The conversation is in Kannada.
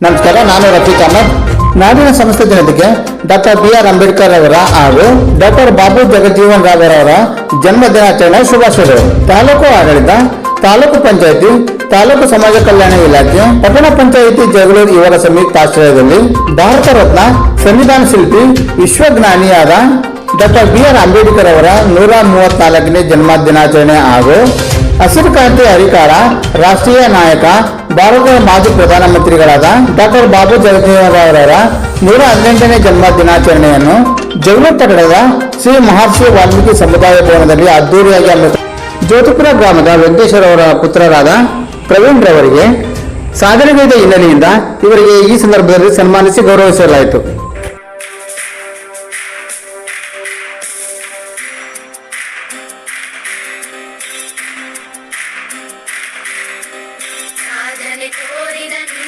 ನಮಸ್ಕಾರ, ನಾನು ರಫೀಕ್ ಅಹಮದ್. ನಾಡಿನ ಸಂಸ್ಥೆ ಜನತೆಗೆ ಡಾಕ್ಟರ್ ಬಿ ಆರ್ ಅಂಬೇಡ್ಕರ್ ಅವರ ಹಾಗೂ ಡಾಕ್ಟರ್ ಬಾಬು ಜಗಜೀವನ್ ರಾವ್ ಅವರ ಜನ್ಮ ದಿನಾಚರಣೆ ಶುಭಾಶಯಗಳು ತಾಲೂಕು ಆಡಳಿತ, ತಾಲೂಕು ಪಂಚಾಯಿತಿ, ತಾಲೂಕು ಸಮಾಜ ಕಲ್ಯಾಣ ಇಲಾಖೆ, ಪಟ್ಟಣ ಪಂಚಾಯಿತಿ ಜಗಳೂರು ಯುವಕ ಸಂಯುಕ್ತ ಆಶ್ರಯದಲ್ಲಿ ಭಾರತ ರತ್ನ ಸಂವಿಧಾನ ಶಿಲ್ಪಿ ವಿಶ್ವಜ್ಞಾನಿಯಾದ ಡಾಕ್ಟರ್ ಬಿ ಆರ್ ಅಂಬೇಡ್ಕರ್ ಅವರ ನೂರ ಮೂವತ್ನಾಲ್ಕನೇ ಜನ್ಮ ದಿನಾಚರಣೆ ಹಾಗೂ ಹಸಿರು ಕ್ರಾಂತಿ ಅಧಿಕಾರ ರಾಷ್ಟ್ರೀಯ ನಾಯಕ ಭಾರತದ ಮಾಜಿ ಪ್ರಧಾನಮಂತ್ರಿಗಳಾದ ಡಾಕ್ಟರ್ ಬಾಬು ಜಗಜೀವನರಾವರವರ ನೂರ ಹದಿನೆಂಟನೇ ಜನ್ಮ ದಿನಾಚರಣೆಯನ್ನು ಪಟ್ಟಣದ ಶ್ರೀ ಮಹರ್ಷಿ ವಾಲ್ಮೀಕಿ ಸಮುದಾಯ ಭವನದಲ್ಲಿ ಅದ್ದೂರಿಯಾಗಿ ಹಮ್ಮಿಕೊಳ್ಳ ಜ್ಯೋತಿಪುರ ಗ್ರಾಮದ ವೆಂಕಟೇಶ್ವರ ಅವರ ಪುತ್ರರಾದ ಪ್ರವೀಣ್ ರವರಿಗೆ ಸಾಧನೆಗೈದ ಹಿನ್ನೆಲೆಯಿಂದ ಇವರಿಗೆ ಈ ಸಂದರ್ಭದಲ್ಲಿ ಸನ್ಮಾನಿಸಿ ಗೌರವಿಸಲಾಯಿತು. I'm not dan.